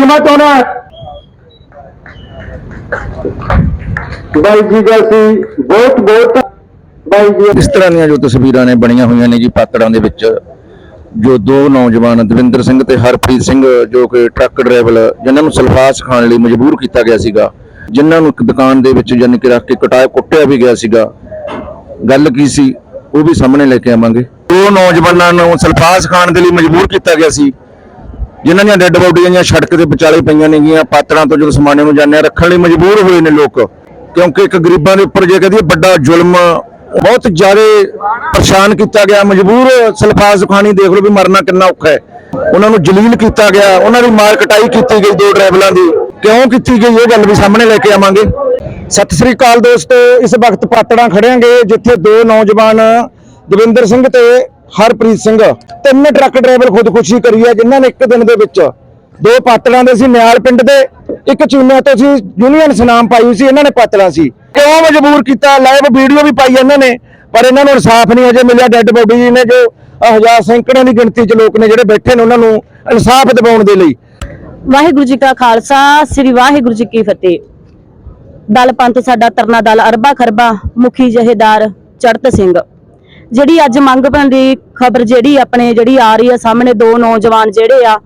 ਕਿਵੇਂ ਚਾਹੁੰਦਾ ਬਾਈ ਜੀ ਦਾ ਸੀ, ਬਹੁਤ ਬਹੁਤ ਬਾਈ ਜੀ ਇਸ ਤਰ੍ਹਾਂ ਦੀਆਂ ਜੋ ਤਸਵੀਰਾਂ ਨੇ ਬਣੀਆਂ ਹੋਈਆਂ ਨੇ ਜੀ ਪਾਤੜਾਂ ਦੇ ਵਿੱਚ, ਜੋ ਦੋ ਨੌਜਵਾਨ ਦਵਿੰਦਰ ਸਿੰਘ ਤੇ ਹਰਪ੍ਰੀਤ ਸਿੰਘ, ਜੋ ਕਿ ਟਰੱਕ ਡਰਾਈਵਰ ਜਿਨ੍ਹਾਂ ਨੂੰ ਸਲਫਾਸ ਖਾਣ ਲਈ ਮਜਬੂਰ ਕੀਤਾ ਗਿਆ ਸੀਗਾ, ਜਿਨ੍ਹਾਂ ਨੂੰ ਇੱਕ ਦੁਕਾਨ ਦੇ ਵਿੱਚ ਜਾਣੀ ਕਿ ਰੱਖ ਕੇ ਕਟਾਇਆ, ਕੁੱਟਿਆ ਵੀ ਗਿਆ ਸੀਗਾ। ਗੱਲ ਕੀ ਸੀ, ਉਹ ਵੀ ਸਾਹਮਣੇ ਲੈ ਕੇ ਆਵਾਂਗੇ। ਦੋ ਨੌਜਵਾਨਾਂ ਨੂੰ ਸਲਫਾਸ ਖਾਣ ਦੇ ਲਈ ਮਜਬੂਰ ਕੀਤਾ ਗਿਆ ਸੀ। ਜਿਨ੍ਹਾਂ ਦੀਆਂ ਡੈੱਡ ਬੋਡੀਆਂ ਜਾਂ ਸੜਕ ਦੇ ਵਿਚਾਲੇ ਪਈਆਂ ਨੇਗੀਆਂ ਪਾਤੜਾਂ ਤੋਂ ਜਦੋਂ ਸਮਾਨੇ ਨੂੰ ਜਾਂਦੇ ਆ ਰੱਖਣ ਲਈ ਮਜਬੂਰ ਹੋਏ ਨੇ ਲੋਕ। ਕਿਉਂਕਿ ਇੱਕ ਗਰੀਬਾਂ ਦੇ ਉੱਪਰ ਜੇ ਕਹਦੀ ਵੱਡਾ ਜ਼ੁਲਮ, ਬਹੁਤ ਜ਼ਿਆਦਾ ਪਰੇਸ਼ਾਨ ਕੀਤਾ ਗਿਆ। ਮਜਬੂਰ ਸਲਫਾਸ ਖਾਣੀ ਦੇਖ ਲਓ ਵੀ ਮਰਨਾ ਕਿੰਨਾ ਔਖਾ ਹੈ। ਉਹਨਾਂ ਨੂੰ ਜਲੀਲ ਕੀਤਾ ਗਿਆ, ਉਹਨਾਂ ਦੀ ਮਾਰ ਕਟਾਈ ਕੀਤੀ ਗਈ ਦੋ ਡਰਾਈਵਰਾਂ ਦੀ। ਕਿਉਂ ਕੀਤੀ ਗਈ ਇਹ ਗੱਲ ਵੀ ਸਾਹਮਣੇ ਲੈ ਕੇ ਆਵਾਂਗੇ। ਸਤਿ ਸ੍ਰੀ ਅਕਾਲ ਦੋਸਤੋ, ਇਸ ਵਕਤ ਪਾਤੜਾਂ ਖੜਿਆਂਗੇ ਜਿੱਥੇ ਦੋ ਨੌਜਵਾਨ ਦਵਿੰਦਰ ਸਿੰਘ ਤੇ ਹਰਪ੍ਰੀਤ ਸਿੰਘ, ਤਿੰਨ ਟਰੱਕ ਡਰਾਈਵਰ ਖੁਦਕੁਸ਼ੀ ਕਰੀ ਹੈ, ਜਿਨ੍ਹਾਂ ਨੇ ਇੱਕ ਦਿਨ ਦੇ ਵਿੱਚ ਦੋ ਪਾਤੜਾਂ ਦੇ ਸੀ, ਨਿਆਲ ਪਿੰਡ ਦੇ, ਇੱਕ ਚੂਨਿਆਂ ਤੋਂ ਸੀ, ਯੂਨੀਅਨ ਸਨਾਮ ਪਾਈ ਹੋਈ ਸੀ, ਇਹਨਾਂ ਨੇ ਪਾਤੜਾਂ ਸੀ। ਕਿਉਂ ਮਜਬੂਰ ਕੀਤਾ? ਲਾਈਵ ਵੀਡੀਓ ਵੀ ਪਾਈ ਇਹਨਾਂ ਨੇ, ਪਰ ਇਹਨਾਂ ਨੂੰ ਇਨਸਾਫ ਨਹੀਂ ਅਜੇ ਮਿਲਿਆ ਡੈੱਡ ਬੋਡੀ ਨੇ ਜੋ ਆਹ ਹਜ਼ਾਰ ਸੈਂਕੜਿਆਂ ਦੀ ਗਿਣਤੀ 'ਚ ਲੋਕ ਨੇ ਜਿਹੜੇ ਬੈਠੇ ਨੇ ਉਹਨਾਂ ਨੂੰ ਇਨਸਾਫ ਦਿਵਾਉਣ ਦੇ ਲਈ। ਵਾਹਿਗੁਰੂ ਜੀ ਕਾ ਖਾਲਸਾ, ਸ੍ਰੀ ਵਾਹਿਗੁਰੂ ਜੀ ਕੀ ਫਤਿਹ। ਦਲ ਪੰਥ ਸਾਡਾ ਤਰਨਾ ਦਲ ਅਰਬਾ ਖਰਬਾ, ਮੁਖੀ ਜਹੇਦਾਰ ਚੜਤ ਸਿੰਘ। ਜਿਹੜੀ ਅੱਜ ਮੰਗ ਦੀ ਖਬਰ ਜਿਹੜੀ ਆਪਣੇ ਜਿਹੜੀ ਆ ਰਹੀ ਹੈ ਸਾਹਮਣੇ ਦੋ ਨੌਜਵਾਨ ਜਿਹੜੇ ਆ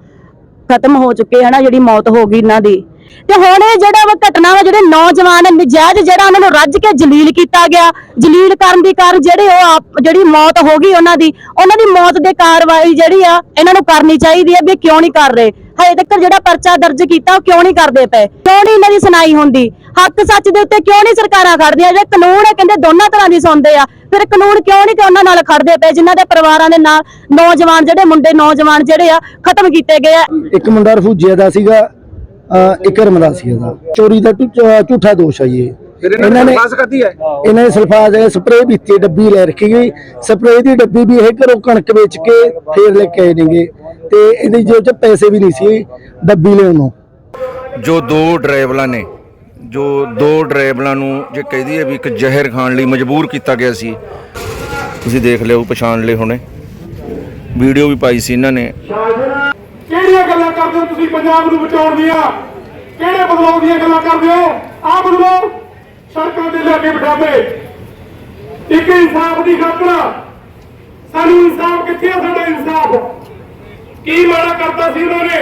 ਖਤਮ ਹੋ ਚੁੱਕੇ ਹਨਾ, ਜਿਹੜੀ ਮੌਤ ਹੋ ਗਈ ਇਹਨਾਂ ਦੀ। ਤੇ ਹੁਣ ਇਹ ਜਿਹੜਾ ਵਾ ਘਟਨਾ ਵਾ, ਜਿਹੜੇ ਨੌਜਵਾਨ ਨਜਾਇਜ਼ ਜਿਹੜਾ ਉਹਨਾਂ ਨੂੰ ਰੱਜ ਕੇ ਜਲੀਲ ਕੀਤਾ ਗਿਆ, ਜਲੀਲ ਕਰਨ ਦੀ ਕਾਰਨ ਜਿਹੜੇ ਉਹ ਆਪ- ਜਿਹੜੀ ਮੌਤ ਹੋ ਗਈ ਉਹਨਾਂ ਦੀ ਉਹਨਾਂ ਦੀ ਮੌਤ ਦੇ ਕਾਰਵਾਈ ਜਿਹੜੀ ਆ ਇਹਨਾਂ ਨੂੰ ਕਰਨੀ ਚਾਹੀਦੀ ਹੈ ਵੀ ਕਿਉਂ ਨਹੀਂ ਕਰ ਰਹੇ। ਹਜੇ ਤੱਕ ਜਿਹੜਾ ਪਰਚਾ ਦਰਜ ਕੀਤਾ ਉਹ ਕਿਉਂ ਨਹੀਂ ਕਰਦੇ ਪਏ? ਕਿਉਂ ਨਹੀਂ ਇਹਨਾਂ ਦੀ ਸੁਣਾਈ ਹੁੰਦੀ? ਹੱਕ ਸੱਚ ਦੇ ਉੱਤੇ ਕਿਉਂ ਨਹੀਂ ਸਰਕਾਰਾਂ ਖੜਦੀਆਂ ਜੇ ਕਾਨੂੰਨ ਹੈ ਕਹਿੰਦੇ ਦੋਨਾਂ ਤਰ੍ਹਾਂ ਦੀ ਸੁਣਦੇ ਆ। ਫਿਰ ਕਾਨੂੰਨ ਕਿਉਂ ਨਹੀਂ ਤੇ ਉਹਨਾਂ ਨਾਲ ਖੜਦੇ ਪਏ ਜਿਨ੍ਹਾਂ ਦੇ ਪਰਿਵਾਰਾਂ ਦੇ ਨਾਲ ਨੌਜਵਾਨ ਜਿਹੜੇ ਮੁੰਡੇ ਨੌਜਵਾਨ ਜਿਹੜੇ ਆ ਖਤਮ ਕੀਤੇ ਗਏ ਆ। ਇੱਕ ਮੁੰਡਾ ਰਫੂਜੇ ਦਾ ਸੀਗਾ ਇੱਕ ਰਮਲਾ ਸੀ ਇਹਦਾ ਚੋਰੀ ਦਾ ਝੂਠਾ ਦੋਸ਼ ਆ ਜੀ ਇਹ। ਇਹਨਾਂ ਨੇ ਕਰਦੀ ਹੈ ਇਹਨਾਂ ਨੇ ਸਲਫਾਜ਼ ਸਪਰੇਅ ਪੀਤੀ ਡੱਬੀ ਲੈ ਰੱਖੀ ਗਈ। ਸਪਰੇਅ ਦੀ ਡੱਬੀ ਵੀ ਇਹ ਘਰੋਂ ਕਣਕ ਵੇਚ ਕੇ ਫੇਰ ਲੈ ਕੇ ਆਏ ਨੇਗੇ। ਤੇ ਇਹਦੀ ਜੇਬ 'ਚ ਪੈਸੇ ਵੀ ਨਹੀਂ ਸੀ ਡੱਬੀ ਲੈਣ ਨੂੰ। ਜੋ ਦੋ ਡਰਾਈਵਰਾਂ ਨੇ ਜੋ ਦੋ ਡਰਾਈਵਰਾਂ ਨੂੰ ਜੇ ਕਹਦੀ ਹੈ ਵੀ ਇੱਕ ਜ਼ਹਿਰ ਖਾਣ ਲਈ ਮਜਬੂਰ ਕੀਤਾ ਗਿਆ ਸੀ ਤੁਸੀਂ ਦੇਖ ਲਿਓ ਪਛਾਣ ਲਏ ਹੋਣੇ। ਵੀਡੀਓ ਵੀ ਪਾਈ ਸੀ ਇਹਨਾਂ ਨੇ। ਕਿਹੜੀਆਂ ਗੱਲਾਂ ਕਰਦੇ ਹੋ ਤੁਸੀਂ ਪੰਜਾਬ ਨੂੰ ਬਚਾਉਣ ਦੀਆਂ? ਕਿਹੜੇ ਬਦਲਾਅ ਦੀਆਂ ਗੱਲਾਂ ਕਰਦੇ ਹੋ? ਆਹ ਬਦਲਾਅ ਸੜਕਾਂ ਦੇ ਲਾਗੇ ਬਿਠਾਵੇ ਇੱਕ ਇਨਸਾਫ ਦੀ ਖਾਤਰ। ਸਾਨੂੰ ਇਨਸਾਫ ਕਿੱਥੇ ਆ ਸਾਡਾ ਇਨਸਾਫ? ਕੀ ਮਾੜਾ ਕਰਤਾ ਸੀ ਉਹਨਾਂ ਨੇ?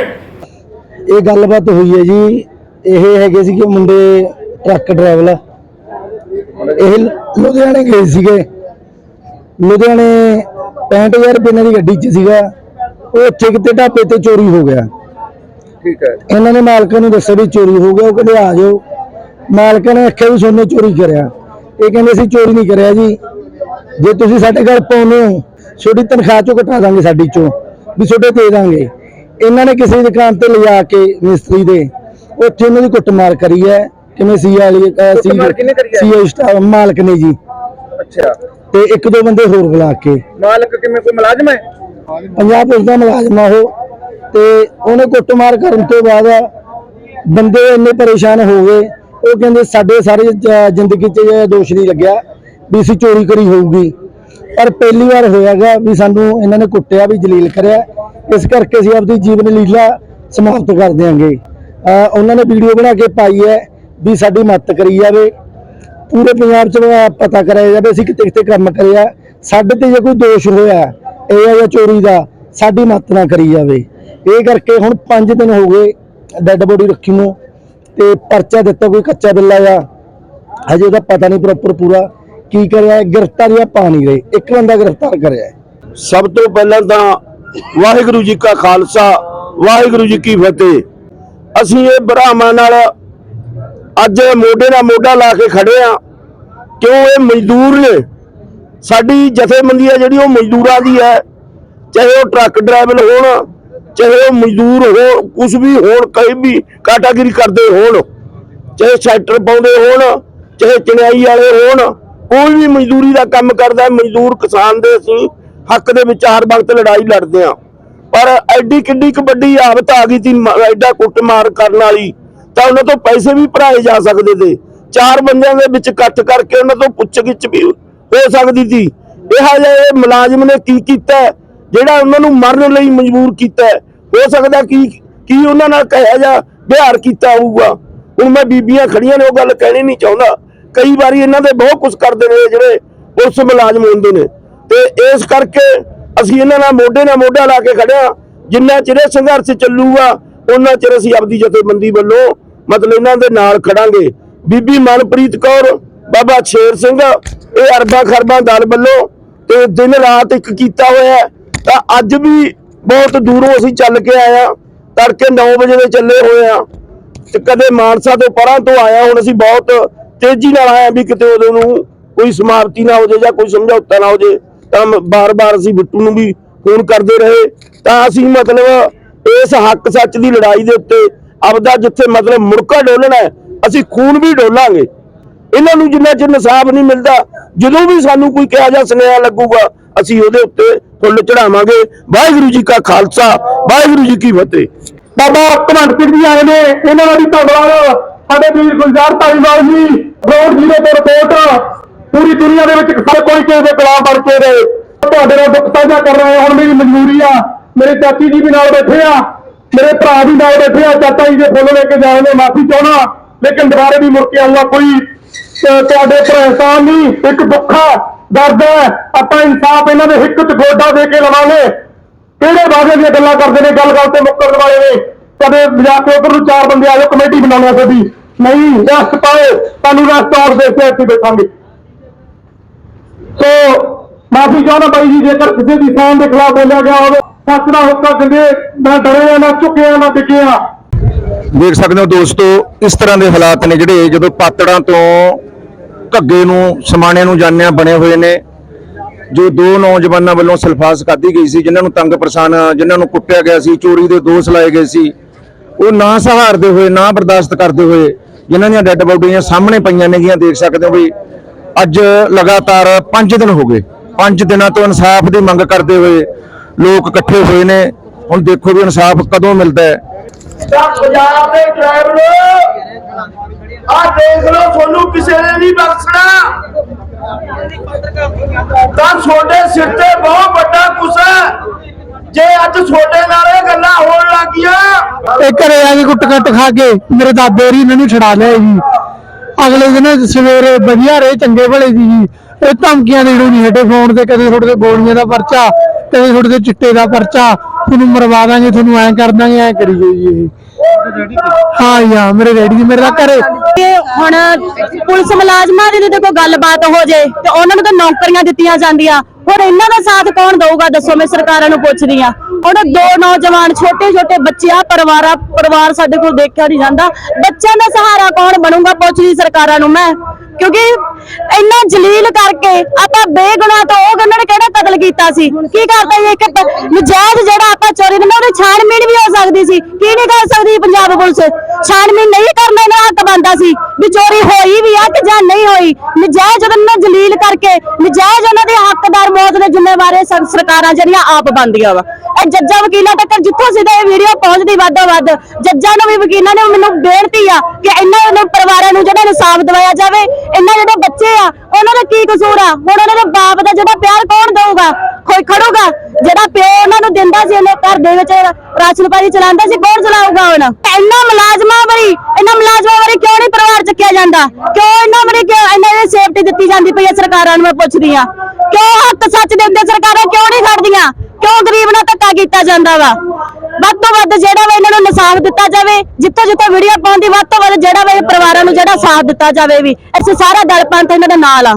ਇਹ ਗੱਲਬਾਤ ਹੋਈ ਹੈ ਜੀ ਇਹ ਹੈਗੇ ਸੀਗੇ ਮੁੰਡੇ ਟਰੱਕ ਡਰਾਈਵਰ। ਇਹ ਲੁਧਿਆਣੇ ਗਏ ਸੀਗੇ। ਲੁਧਿਆਣੇ 65000 ਰੁਪਏ ਦੀ ਗੱਡੀ 'ਚ ਸੀਗਾ। ਉਹ ਉੱਥੇ ਕਿਤੇ ਢਾਬੇ ਤੇ ਚੋਰੀ ਹੋ ਗਿਆ। ਠੀਕ ਹੈ। ਇਹਨਾਂ ਨੇ ਮਾਲਕਾਂ ਨੂੰ ਦੱਸਿਆ ਵੀ ਚੋਰੀ ਹੋ ਗਿਆ ਉਹ ਕਹਿੰਦੇ ਆ ਜਾਓ। ਮਾਲਕਾਂ ਨੇ ਆਖਿਆ ਵੀ ਸੋਨੇ ਚੋਰੀ ਕਰਿਆ। ਇਹ ਕਹਿੰਦੇ ਅਸੀਂ ਚੋਰੀ ਨਹੀਂ ਕਰਿਆ ਜੀ। ਜੇ ਤੁਸੀਂ ਸਾਡੇ ਘਰ ਪਾਉਨੇ ਹੋ ਛੋਟੀ ਤਨਖਾਹ ਚੋਂ ਕਟਾ ਦਾਂਗੇ ਸਾਡੀ ਚੋਂ। ਵੀ ਛੋਟੇ ਦੇ ਦਾਂਗੇ ਇਹਨਾਂ ਨੇ ਕਿਸੇ ਦੁਕਾਨ ਤੇ ਲਿਜਾ ਕੇ ਮਿਸਤਰੀ ਦੇ ਉੱਥੇ ਉਹਨਾਂ ਦੀ ਕੁੱਟਮਾਰ ਕਰੀ ਹੈ। ਕਿਵੇਂ ਸੀ ਵਾਲੀ ਸੀ? ਸੀ ਸਟਾਫ ਮਾਲਕ ਨੇ ਜੀ। ਅੱਛਾ। ਤੇ ਇੱਕ ਦੋ ਬੰਦੇ ਹੋਰ ਬੁਲਾ ਕੇ। ਮਾਲਕ ਕਿਵੇਂ ਕੋਈ ਮੁਲਾਜ਼ਮ ਹੈ? ਪੰਜਾਬ ਪੁਲਿਸ ਦਾ ਮੁਲਾਜ਼ਮ ਆ ਉਹ। ਤੇ ਉਹਨੇ ਕੁੱਟਮਾਰ ਕਰਨ ਤੋਂ ਬਾਅਦ ਬੰਦੇ ਇੰਨੇ ਪਰੇਸ਼ਾਨ ਹੋ ਗਏ। ਉਹ ਕਹਿੰਦੇ ਸਾਡੇ ਸਾਰੇ ਜ਼ਿੰਦਗੀ 'ਚ ਦੋਸ਼ ਨਹੀਂ ਲੱਗਿਆ ਵੀ ਅਸੀਂ ਚੋਰੀ ਕਰੀ ਹੋਊਗੀ। ਪਰ ਪਹਿਲੀ ਵਾਰ ਹੋਇਆਗਾ ਵੀ ਸਾਨੂੰ ਇਹਨਾਂ ਨੇ ਕੁੱਟਿਆ, ਵੀ ਜਲੀਲ ਕਰਿਆ। ਇਸ ਕਰਕੇ ਅਸੀਂ ਆਪਣੀ ਜੀਵਨ ਲੀਲਾ ਸਮਾਪਤ ਕਰ ਦਿਆਂਗੇ। ਉਹਨਾਂ ਨੇ ਵੀਡੀਓ ਬਣਾ ਕੇ ਪਾਈ ਹੈ ਵੀ ਸਾਡੀ ਮਦਦ ਕਰੀ ਜਾਵੇ। ਪੂਰੇ ਪੰਜਾਬ ਚ ਪਤਾ ਕਰਿਆ ਜਾਵੇ, ਅਸੀਂ ਕਿਤੇ ਕਿਤੇ ਕੰਮ ਕਰਿਆ। ਸਾਡੇ ਤੇ ਜੇ ਕੋਈ ਦੋਸ਼ ਹੋਇਆ, ਇਹ ਜਾਂ ਚੋਰੀ ਦਾ, ਸਾਡੀ ਮਦਦ ਨਾ ਕਰੀ ਜਾਵੇ। ਇਹ ਕਰਕੇ ਹੁਣ 5 ਦਿਨ ਹੋ ਗਏ ਡੈੱਡ ਬੋਡੀ ਰੱਖੀ ਨੂੰ ਤੇ ਪਰਚਾ ਦਿੱਤਾ, ਕੋਈ ਕੱਚਾ ਬਿੱਲਾ ਆ ਹਜੇ ਉਹਦਾ ਪਤਾ ਨਹੀਂ ਪ੍ਰੋਪਰ ਪੂਰਾ। ਕੀ ਕਰਿਆ? ਹੈ, ਗ੍ਰਿਫਤਾਰੀਆਂ ਪਾਣੀ ਰਹੇ ਇੱਕ ਬੰਦਾ ਗ੍ਰਿਫਤਾਰ ਕਰਿਆ। ਹੈ। ਸਭ ਤੋਂ ਪਹਿਲਾਂ ਤਾਂ ਵਾਹਿਗੁਰੂ ਜੀ ਕਾ ਖਾਲਸਾ ਵਾਹਿਗੁਰੂ ਜੀ ਕੀ ਫਤਿਹ। ਅਸੀਂ ਇਹ ਬਰਾਮਾਂ ਨਾਲ ਅੱਜ ਮੋਢੇ ਨਾਲ ਮੋਢਾ ਲਾ ਕੇ ਖੜੇ ਆ ਕਿਉਂ ਇਹ ਮਜ਼ਦੂਰ ਨੇ। ਸਾਡੀ ਜਥੇਬੰਦੀ ਹੈ ਜਿਹੜੀ ਉਹ ਮਜ਼ਦੂਰਾਂ ਦੀ ਹੈ ਚਾਹੇ ਉਹ ਟਰੱਕ ਡਰਾਈਵਰ ਹੋਣ ਚਾਹੇ ਉਹ ਮਜ਼ਦੂਰ ਹੋ ਕੁਝ ਵੀ ਹੋਣ ਕਈ ਵੀ ਕਾਟਾਗਰੀ ਕਰਦੇ ਹੋਣ। ਚਾਹੇ ਸੈਕਟਰ ਪਾਉਂਦੇ ਹੋਣ ਚਾਹੇ ਚਣਾਈ ਵਾਲੇ ਹੋਣ। ਕੋਈ ਵੀ ਮਜ਼ਦੂਰੀ ਦਾ ਕੰਮ ਕਰਦਾ ਹੈ, ਮਜ਼ਦੂਰ ਕਿਸਾਨ ਦੇ ਅਸੀਂ ਹੱਕ ਦੇ ਵਿੱਚ ਹਰ ਵਕਤ ਲੜਾਈ ਲੜਦੇ ਆ ਪਰ ਐਡੀ ਕਿੱਡੀ ਕੁ ਆਫਤ ਆ ਗਈ ਸੀ ਐਡਾ ਕੁੱਟਮਾਰ ਕਰਨ ਵਾਲੀ ਤਾਂ ਉਹਨਾਂ ਤੋਂ ਪੈਸੇ ਵੀ ਭਰਾਏ ਜਾ ਸਕਦੇ ਤੇ। ਚਾਰ ਬੰਦਿਆਂ ਦੇ ਵਿੱਚ ਇਕੱਠ ਕਰਕੇ ਉਹਨਾਂ ਤੋਂ ਪੁੱਛਗਿੱਛ ਵੀ ਹੋ ਸਕਦੀ ਸੀ। ਇਹ ਜਿਹਾ ਮੁਲਾਜ਼ਮ ਨੇ ਕੀ ਕੀਤਾ ਜਿਹੜਾ ਉਹਨਾਂ ਨੂੰ ਮਰਨ ਲਈ ਮਜਬੂਰ ਕੀਤਾ ਹੋ? ਸਕਦਾ ਕੀ ਕੀ ਉਹਨਾਂ ਨਾਲ ਕਹਿਆ ਜਾ ਵਿਹਾਰ ਕੀਤਾ ਹੋਊਗਾ? ਹੁਣ ਮੈਂ ਬੀਬੀਆਂ ਖੜੀਆਂ ਨੇ ਉਹ ਗੱਲ ਕਹਿਣੀ ਨਹੀਂ ਚਾਹੁੰਦਾ। ਕਈ ਵਾਰੀ ਇਹਨਾਂ ਦੇ ਬਹੁਤ ਕੁਝ ਕਰਦੇ ਨੇ, ਜਿਹੜੇ ਪੁਲਿਸ ਮੁਲਾਜ਼ਮ ਹੁੰਦੇ ਨੇ। ਤੇ ਇਸ ਕਰਕੇ ਅਸੀਂ ਇਹਨਾਂ ਨਾਲ ਮੋਢੇ ਨਾਲ ਮੋਢਾ ਲਾ ਕੇ ਖੜਿਆ ਜਿੰਨਾ ਚਿਰ ਇਹ ਸੰਘਰਸ਼ ਚੱਲੂਗਾ ਉਹਨਾਂ ਚਿਰ ਅਸੀਂ ਆਪਦੀ ਜਥੇਬੰਦੀ ਵੱਲੋਂ ਮਤਲਬ ਇਹਨਾਂ ਦੇ ਨਾਲ ਖੜਾਂਗੇ। ਬੀਬੀ ਮਨਪ੍ਰੀਤ ਕੌਰ, ਬਾਬਾ ਸ਼ੇਰ ਸਿੰਘ, ਇਹ ਅਰਬਾਂ ਖਰਬਾਂ ਦਲ ਵੱਲੋਂ ਤੇ ਦਿਨ ਰਾਤ ਇੱਕ ਕੀਤਾ ਹੋਇਆ ਤਾਂ ਅੱਜ ਵੀ ਬਹੁਤ ਦੂਰੋਂ ਅਸੀਂ ਚੱਲ ਕੇ ਆਏ ਆ ਤੜਕੇ 9 ਵਜੇ ਦੇ ਚੱਲੇ ਹੋਏ ਆ ਤੇ ਕਦੇ ਮਾਨਸਾ ਤੋਂ ਪਰਾਂ ਤੋਂ ਆਇਆ, ਹੁਣ ਅਸੀਂ ਬਹੁਤ ਤੇਜ਼ੀ ਨਾਲ ਆਏ ਵੀ ਕਿਤੇ ਉਦੋਂ ਨੂੰ ਕੋਈ ਸਮਾਪਤੀ ਨਾ ਹੋ ਜਾਏ ਜਾਂ ਕੋਈ ਸਮਝੌਤਾ ਨਾ ਹੋ ਜਾਏ, ਤਾਂ ਬਾਰ-ਬਾਰ ਅਸੀਂ ਬਿੱਟੂ ਨੂੰ ਵੀ ਫੋਨ ਕਰਦੇ ਰਹੇ। ਤਾਂ ਅਸੀਂ ਮਤਲਬ ਇਸ ਹੱਕ ਸੱਚ ਦੀ ਲੜਾਈ ਦੇ ਉੱਤੇ ਆਪਦਾ ਜਿੱਥੇ ਮਤਲਬ ਮੁੜਕਾ ਡੋਲਣਾ ਅਸੀਂ ਖੂਨ ਵੀ ਡੋਲਾਂਗੇ। ਇਹਨਾਂ ਨੂੰ ਜਿੰਨਾ ਚਿਰ ਇਨਸਾਫ ਨਹੀਂ ਮਿਲਦਾ, ਜਦੋਂ ਵੀ ਸਾਨੂੰ ਕੋਈ ਕਿਹਾ ਜਾ ਸੁਨੇਹਾ ਲੱਗੂਗਾ, ਅਸੀਂ ਉਹਦੇ ਉੱਤੇ ਫੁੱਲ ਚੜਾਵਾਂਗੇ ਵਾਹਿਗੁਰੂ ਜੀ ਕਾ ਖਾਲਸਾ, ਵਾਹਿਗੁਰੂ ਜੀ ਕੀ ਫਤਿਹ। ਬਾਬਾ ਘਮੰਡ ਜੀ ਆਏ ਨੇ, ਇਹਨਾਂ ਦਾ ਵੀ ਧੰਨਵਾਦ। ਸਾਡੇ ਵੀਰ ਗੁਲਜ਼ਾਰ ਧਾਲੀਵਾਲ ਜੀ, ਰੋਡ ਜ਼ੀਰੋ ਤੋਂ ਰਿਪੋਰਟ ਪੂਰੀ ਦੁਨੀਆ ਦੇ ਵਿੱਚ ਸਾਰੇ ਕੋਈ ਕਿਸੇ ਦੇ ਖਿਲਾਫ ਬਣ ਕੇ ਰਹੇ ਤੁਹਾਡੇ ਨਾਲ ਦੁੱਖ ਸਾਂਝਾ ਕਰ ਰਹੇ ਹਾਂ। ਹੁਣ ਮੇਰੀ ਮਜਬੂਰੀ ਆ, ਮੇਰੇ ਚਾਚੀ ਜੀ ਵੀ ਨਾਲ ਬੈਠੇ ਆ, ਮੇਰੇ ਭਰਾ ਵੀ ਨਾਲ ਬੈਠੇ ਆ, ਚਾਚਾ ਜੀ ਦੇ ਫੁੱਲ ਲੈ ਕੇ ਜਾਣ ਦੇ ਮਾਫੀ ਚਾਹਣਾ ਲੇਕਿਨ ਦੁਬਾਰੇ ਵੀ ਮੁੜ ਕੇ ਆਊਗਾ ਕੋਈ ਤੁਹਾਡੇ ਪਰ ਅਹਿਸਾਨ ਨਹੀਂ, ਇੱਕ ਦੁੱਖਾ ਦਰਦ ਹੈ, ਆਪਾਂ ਇਨਸਾਫ ਇਹਨਾਂ ਦੇ ਹਿੱਕ 'ਚ ਗੋਡਾ ਦੇ ਕੇ ਲਵਾਂਗੇ ਕਿਹੜੇ ਵਾਅਦੇ ਦੀਆਂ ਗੱਲਾਂ ਕਰਦੇ ਨੇ ਗੱਲ ਗੱਲ ਤੇ ਮੁੱਕਰਨ ਵਾਲੇ ਨੇ ਕਦੇ ਜਾ ਕੇ ਉਧਰ ਨੂੰ ਚਾਰ ਬੰਦੇ ਆ ਜਾਓ, ਕਮੇਟੀ ਬਣਾਉਣਾ ਸਾਡੀ ਨਹੀਂ, ਰਸਤ ਪਾਏ, ਤੁਹਾਨੂੰ ਰਸਤ ਆਉਣ ਦੇ ਕੇ ਇੱਥੇ ਬੈਠਾਂਗੇ। ਸੋ, ਮਾਫੀ ਚਾਹੁੰਦਾ ਬਾਈ ਜੀ, ਜੇਕਰ ਕਿਸੇ ਦੀ ਸ਼ਾਨ ਦੇ ਖਿਲਾਫ ਬੋਲਿਆ ਗਿਆ ਹੋਵੇ, ਸੱਚ ਦਾ ਹੁਕਮ ਦਿੰਦੇ, ਨਾ ਡਰੇ ਨਾ ਝੁਕਿਆ ਨਾ ਟਿਕਿਆ ਦੇਖ ਸਕਦੇ ਹੋ ਦੋਸਤੋ, ਇਸ ਤਰ੍ਹਾਂ ਦੇ ਹਾਲਾਤ ਨੇ ਜਿਹੜੇ, ਜਦੋਂ ਪਾਤੜਾਂ ਤੋਂ ਘੱਗੇ ਨੂੰ ਸਮਾਣੇ ਨੂੰ ਜਾਣਿਆ ਬਣੇ ਹੋਏ ਨੇ, ਜੋ ਦੋ ਨੌਜਵਾਨਾਂ ਵੱਲੋਂ ਸਲਫਾਸ ਖਾਧੀ ਗਈ ਸੀ, ਜਿਨ੍ਹਾਂ ਨੂੰ ਤੰਗ ਪਰੇਸ਼ਾਨ, ਜਿਨ੍ਹਾਂ ਨੂੰ ਕੁੱਟਿਆ ਗਿਆ ਸੀ, ਚੋਰੀ ਦੇ ਦੋਸ਼ ਲਾਏ ਗਏ ਸੀ ਉਹ ਨਾ ਸਹਾਰਦੇ ਹੋਏ, ਨਾ ਬਰਦਾਸ਼ਤ ਕਰਦੇ ਹੋਏ ਜਿਨ੍ਹਾਂ ਦੀਆਂ ਡੈੱਡ ਬੋਡੀਆਂ ਸਾਹਮਣੇ ਪਈਆਂ ਨੇਗੀਆਂ ਦੇਖ ਸਕਦੇ ਹੋ ਵੀ ਅੱਜ ਲਗਾਤਾਰ 5 ਦਿਨ ਹੋ ਗਏ। 5 ਦਿਨਾਂ ਤੋਂ ਇਨਸਾਫ ਦੀ ਮੰਗ ਕਰਦੇ ਹੋਏ ਲੋਕ ਇਕੱਠੇ ਹੋਏ ਨੇ। ਹੁਣ ਦੇਖੋ ਵੀ ਇਨਸਾਫ ਕਦੋਂ ਮਿਲਦਾ ਹੈ। ਤਾਂ ਦੇ ਡਰਾਈਵਰ ਆ ਦੇਖ ਲਓ, ਤੁਹਾਨੂੰ ਕਿਸੇ ਨੇ ਨਹੀਂ ਬਖਸ਼ਣਾ। ਤਾਂ ਤੁਹਾਡੇ ਸਿਰ ਤੇ ਬਹੁਤ ਵੱਡਾ ਗੁੱਸਾ ਜੇ ਅੱਜ ਤੁਹਾਡੇ ਨਾਲ ਇਹ ਗੱਲਾਂ ਹੋਣ ਲੱਗੀਆਂ ਇਹ ਘਰੇ ਆ ਕੇ ਕੁੱਟ ਕੱਟ ਖਾ ਕੇ ਮੇਰੇ ਦਾਦੇ ਰੀ ਇਹਨਾਂ ਨੂੰ ਛਡਾ ਲਿਆ ਜੀ। ਅਗਲੇ ਦਿਨ ਸਵੇਰੇ ਵਧੀਆ ਰਹੇ, ਚੰਗੇ ਭਲੇ ਸੀ ਜੀ। ਇਹ ਧਮਕੀਆਂ ਦੇ ਨਹੀਂ ਹਟੇ ਫੋਨ ਤੇ ਕਦੇ ਤੁਹਾਡੇ ਤੇ ਗੋਲੀਆਂ ਦਾ ਪਰਚਾ, ਕਦੇ ਤੁਹਾਡੇ ਤੇ ਚਿੱਟੇ ਦਾ ਪਰਚਾ। ਤੁਹਾਨੂੰ ਮਰਵਾ ਦਾਂਗੇ, ਤੁਹਾਨੂੰ ਐਂ ਕਰ ਦਾਂਗੇ, ਐਂ ਕਰੀ ਜਾਓ ਜੀ ਇਹ। ਹਾਂ ਯਾ ਮੇਰੇ ਡੈਡੀ ਜੀ, ਮੇਰੇ ਦਾ ਘਰੇ ਕਿ ਹੁਣ ਪੁਲਿਸ ਮੁਲਾਜ਼ਮਾਂ ਦੀ ਜਦੋਂ ਕੋਈ ਗੱਲਬਾਤ ਹੋ ਜੇ, ਤੇ ਉਹਨਾਂ ਨੂੰ ਤਾਂ ਨੌਕਰੀਆਂ ਦਿੱਤੀਆਂ ਜਾਂਦੀਆਂ। ਹੁਣ ਇਹਨਾਂ ਦਾ ਸਾਥ ਕੌਣ ਦਊਗਾ? ਦੱਸੋ, ਮੈਂ ਸਰਕਾਰਾਂ ਨੂੰ ਪੁੱਛਦੀ ਆ ਹੁਣ ਦੋ ਨੌਜਵਾਨ ਛੋਟੇ ਛੋਟੇ ਬੱਚੇ ਆ, ਪਰਿਵਾਰਾ ਪਰਿਵਾਰ ਸਾਡੇ ਕੋਲ ਦੇਖਿਆ ਨਹੀਂ ਜਾਂਦਾ। ਬੱਚਿਆਂ ਦਾ ਸਹਾਰਾ ਕੌਣ ਬਣੂਗਾ? ਪੁੱਛਦੀ ਸਰਕਾਰਾਂ ਨੂੰ ਮੈਂ। ਕਿਉਂਕਿ ਇੰਨਾ ਜਲੀਲ ਕਰਕੇ ਆਪਾਂ ਬੇਗੁਨਾਹ ਤੋਂ ਉਹ ਉਹਨਾਂ ਨੇ ਕਿਹੜਾ ਕਤਲ ਕੀਤਾ ਸੀ? ਕੀ ਕਰਦਾ ਸੀ ਇੱਕ ਨਜਾਇਜ਼ ਜਿਹੜਾ ਆਪਾਂ ਚੋਰੀ ਦਿੰਦੇ ਉਹਦੀ ਛਾਣਬੀਣ ਵੀ ਹੋ ਸਕਦੀ ਸੀ। ਕੀ ਨਹੀਂ ਕਰ ਸਕਦੀ ਪੰਜਾਬ ਪੁਲਿਸ? ਛਾਣਬੀਣ ਨਹੀਂ ਕਰਨਾ ਇਹਨਾਂ ਹੱਕ ਬਣਦਾ ਸੀ ਵੀ ਚੋਰੀ ਹੋਈ ਵੀ ਆ ਕਿ ਜਾਂ ਨਹੀਂ ਹੋਈ। ਨਜਾਇਜ਼ ਉਹਨਾਂ ਨੂੰ ਜਲੀਲ ਕਰਕੇ, ਨਜਾਇਜ਼ ਉਹਨਾਂ ਦੇ ਹੱਕਦਾਰ ਮੌਤ ਦੇ ਜ਼ਿੰਮੇਵਾਰ ਸਰਕਾਰਾਂ ਜਿਹੜੀਆਂ ਆਪ ਬਣਦੀਆਂ ਵਾ। ਇਹ ਜੱਜਾਂ ਵਕੀਲਾਂ ਤੱਕ ਜਿੱਥੋਂ ਸਿੱਧਾ ਇਹ ਵੀਡੀਓ ਪਹੁੰਚਦੀ ਵੱਧੋ ਵੱਧ, ਜੱਜਾਂ ਨੂੰ ਵੀ ਵਕੀਲਾਂ ਨੇ ਮੈਨੂੰ ਬੇਨਤੀ ਆ ਕਿ ਇਹਨਾਂ ਨੂੰ ਪਰਿਵਾਰਾਂ ਨੂੰ ਜਿਹੜਾ ਇਨਸਾਫ ਦਿਵਾਇਆ ਜਾਵੇ। ਇਹਨਾਂ ਜਿਹੜੇ ਬੱਚੇ ਆ, ਉਹਨਾਂ ਦਾ ਕੀ ਕਸੂਰ ਆ? ਹੁਣ ਉਹਨਾਂ ਦੇ ਬਾਪ ਦਾ ਜਿਹੜਾ ਪਿਆਰ ਕੌਣ ਦਊਗਾ? ਕੋਈ ਖੜੂਗਾ। ਜਿਹੜਾ ਪਿਓ ਉਹਨਾਂ ਨੂੰ ਦਿੰਦਾ ਸੀ, ਉਹਨੇ ਘਰ ਦੇ ਵਿੱਚ ਰਾਸ਼ਨ ਪਾਣੀ ਚਲਾਉਂਦਾ ਸੀ ਕੌਣ ਚਲਾਊਗਾ ਹੁਣ। ਇਹਨਾਂ ਮੁਲਾਜ਼ਮਾਂ ਵਰੀ ਇਹਨਾਂ ਮੁਲਾਜ਼ਮਾਂ ਵਰੀ ਕਿਉਂ ਨਹੀਂ ਪਰਿਵਾਰ ਚੱਕਿਆ ਜਾਂਦਾ? ਕਿਉਂ ਇਹਨਾਂ ਵਰੀ ਕਿਉਂ ਇਹਨਾਂ ਦੀ ਸੇਫਟੀ ਦਿੱਤੀ ਜਾਂਦੀ ਪਈ ਹੈ ਸਰਕਾਰਾਂ ਨੂੰ, ਮੈਂ ਪੁੱਛਦੀ ਆ ਕਿਉਂ ਹੱਕ ਸੱਚ ਦਿੰਦੇ ਸਰਕਾਰਾਂ ਕਿਉਂ ਨਹੀਂ ਖੜਦੀਆਂ? ਕਿਉਂ ਗਰੀਬ ਨਾਲ ਧੱਕਾ ਕੀਤਾ ਜਾਂਦਾ ਵਾ? ਵੱਧ ਤੋਂ ਵੱਧ ਜਿਹੜਾ ਵਾ ਇਹਨਾਂ ਨੂੰ ਇਨਸਾਫ ਦਿੱਤਾ ਜਾਵੇ, ਜਿੱਥੋਂ ਜਿੱਥੋਂ ਵੀਡੀਓ ਪਾਉਂਦੀ ਵੱਧ ਤੋਂ ਵੱਧ ਜਿਹੜਾ ਵਾ ਇਹ ਪਰਿਵਾਰਾਂ ਨੂੰ ਜਿਹੜਾ ਸਾਥ ਦਿੱਤਾ ਜਾਵੇ ਵੀ, ਅਸੀਂ ਸਾਰਾ ਦਲ ਪੰਥ ਇਹਨਾਂ ਦੇ ਨਾਲ ਆ।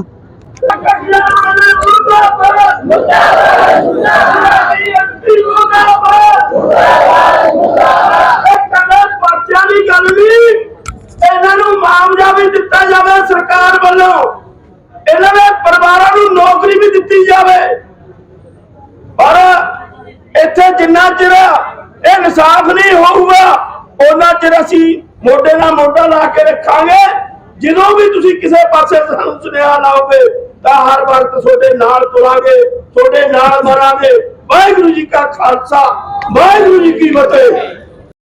ਗੱਲ ਨਹੀਂ ਇਹਨਾਂ ਨੂੰ ਮਾਮਲਾ ਵੀ ਦਿੱਤਾ ਜਾਵੇ ਸਰਕਾਰ ਵੱਲੋਂ ਇਹਨਾਂ ਦੇ ਪਰਿਵਾਰਾਂ ਨੂੰ ਨੌਕਰੀ ਵੀ ਦਿੱਤੀ ਜਾਵੇ ਪਰ ਇੱਥੇ ਜਿੰਨਾ ਚਿਰ ਇਹ ਇਨਸਾਫ ਨਹੀਂ ਹੋਊਗਾ। ਉਹਨਾਂ ਚਿਰ ਅਸੀਂ ਮੋਢੇ ਨਾਲ ਮੋਢਾ ਲਾ ਕੇ ਰੱਖਾਂਗੇ। ਜਦੋਂ ਵੀ ਤੁਸੀਂ ਕਿਸੇ ਪਾਸੇ ਸਾਨੂੰ ਸੁਨੇਹਾ ਲਾਓਗੇ, ਤਾਂ ਹਰ ਵਕਤ ਤੁਹਾਡੇ ਨਾਲ ਤੁਰਾਂਗੇ, ਤੁਹਾਡੇ ਨਾਲ ਮਰਾਂਗੇ। ਵਾਹਿਗੁਰੂ ਜੀ ਕਾ ਖਾਲਸਾ, ਵਾਹਿਗੁਰੂ ਜੀ ਕੀ ਫਤਿਹ।